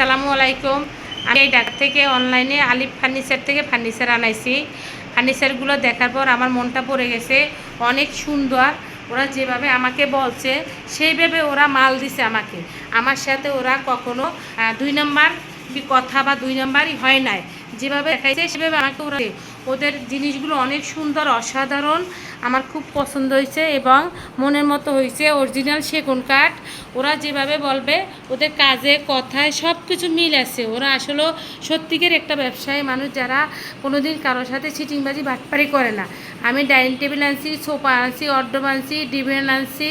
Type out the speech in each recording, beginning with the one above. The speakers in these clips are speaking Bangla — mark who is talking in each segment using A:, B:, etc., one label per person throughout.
A: আসসালামু আলাইকুম। আমি এই ঢাকা থেকে অনলাইনে আলিফ ফার্নিচার থেকে ফার্নিচার আনাইছি। ফার্নিচারগুলো দেখার পর আমার মনটা পড়ে গেছে। অনেক সুন্দর। ওরা যেভাবে আমাকে বলছে, সেইভাবে ওরা মাল দিছে আমাকে। আমার সাথে ওরা কখনো দুই নম্বর কথা বা দুই নম্বরই হয় নাই। যেভাবে দেখাইছে সেভাবে আমাকে ওরা ওদের জিনিসগুলো অনেক সুন্দর, অসাধারণ, আমার খুব পছন্দ হয়েছে এবং মনের মতো হয়েছে। অরিজিনাল সেগুন কাঠ, ওরা যেভাবে বলবে, ওদের কাজে, কথায় সব কিছু মিল আছে। ওরা আসলে সত্যিকার একটা ব্যবসায়ী মানুষ যারা কোনো দিন কারোর সাথে চিটিংবাজি বাটপারি করে না। আমি ডাইনিং টেবিল আনছি, সোফা আনছি অর্ডব আনছি ডিবেন আনছি,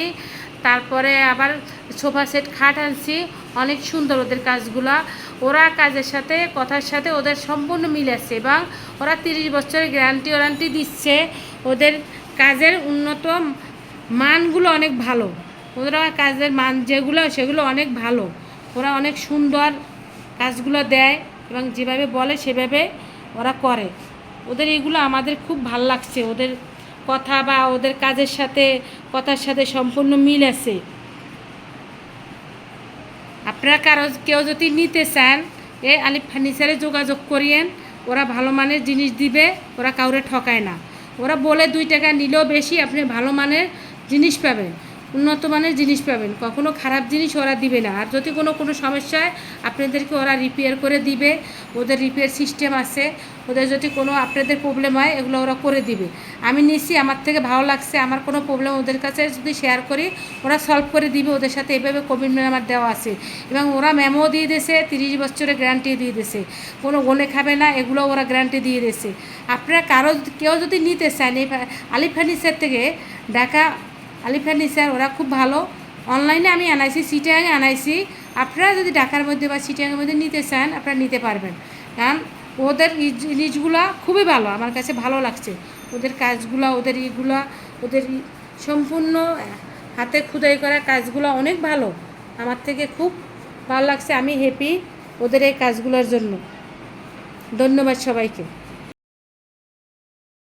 A: তারপরে আবার সোফা সেট খাট আনছি অনেক সুন্দর ওদের কাজগুলা। ওরা কাজের সাথে, কথার সাথে ওদের সম্পূর্ণ মিল আছে এবং ওরা তিরিশ বছরের গ্যারান্টি ওয়ারান্টি দিচ্ছে। ওদের কাজের উন্নত মানগুলো অনেক ভালো। ওরা কাজের মান যেগুলো, সেগুলো অনেক ভালো। ওরা অনেক সুন্দর কাজগুলো দেয় এবং যেভাবে বলে, সেভাবে ওরা করে। ওদের এগুলো আমাদের খুব ভালো লাগছে। ওদের কথা বা ওদের কাজের সাথে, কথার সাথে সম্পূর্ণ মিল আছে। আপনারা কারও কেউ যদি নিতে চান, এ আলিফ ফার্নিচারে যোগাযোগ করিয়েন, ওরা ভালো মানের জিনিস দিবে, ওরা কাউরে ঠকায় না। ওরা বলে দুই টাকা নিলেও বেশি আপনি ভালো মানের জিনিস পাবেন। উন্নত মানের জিনিস পাবেন। কখনো খারাপ জিনিস ওরা দিবে না। আর যদি কোনো কোনো সমস্যায় আপনাদেরকে ওরা রিপেয়ার করে দিবে, ওদের রিপেয়ার সিস্টেম আছে, ওদের যদি কোনো আপনাদের প্রবলেম হয়, এগুলো ওরা করে দিবে। আমি নিছি, আমার থেকে ভালো লাগছে, আমার কোনো প্রবলেম ওদের কাছে যদি শেয়ার করি, ওরা সলভ করে দিবে, ওদের সাথে এভাবে কমিটমেন্ট আমার দেওয়া আছে। এবং ওরা মেমো দিয়ে দিয়েছে, তিরিশ বছরের গ্যারান্টি দিয়ে দিয়েছে। কোনো গলে খাবে না, এগুলো ওরা গ্যারান্টি দিয়ে দিয়েছে। আপনারা কারও, কেউ যদি নিতে চান, এই আলিফ ফার্নিচার থেকে ঢাকা আলিফ ফার্নিচার ওরা খুব ভালো। অনলাইনে আমি আনাইছি সিটিয়াঙে আনাইছি আপনারা যদি ঢাকার মধ্যে বা সিটিয়াঙের মধ্যে নিতে চান, আপনারা নিতে পারবেন। কারণ ওদের জিনিসগুলা খুবই ভালো, আমার কাছে ভালো লাগছে। ওদের কাজগুলা, ওদের ইগুলা, ওদের সম্পূর্ণ হাতে খুদাই করা কাজগুলো অনেক ভালো। আমার থেকে খুব ভালো লাগছে, আমি হ্যাপি ওদের এই কাজগুলোর জন্য। ধন্যবাদ সবাইকে।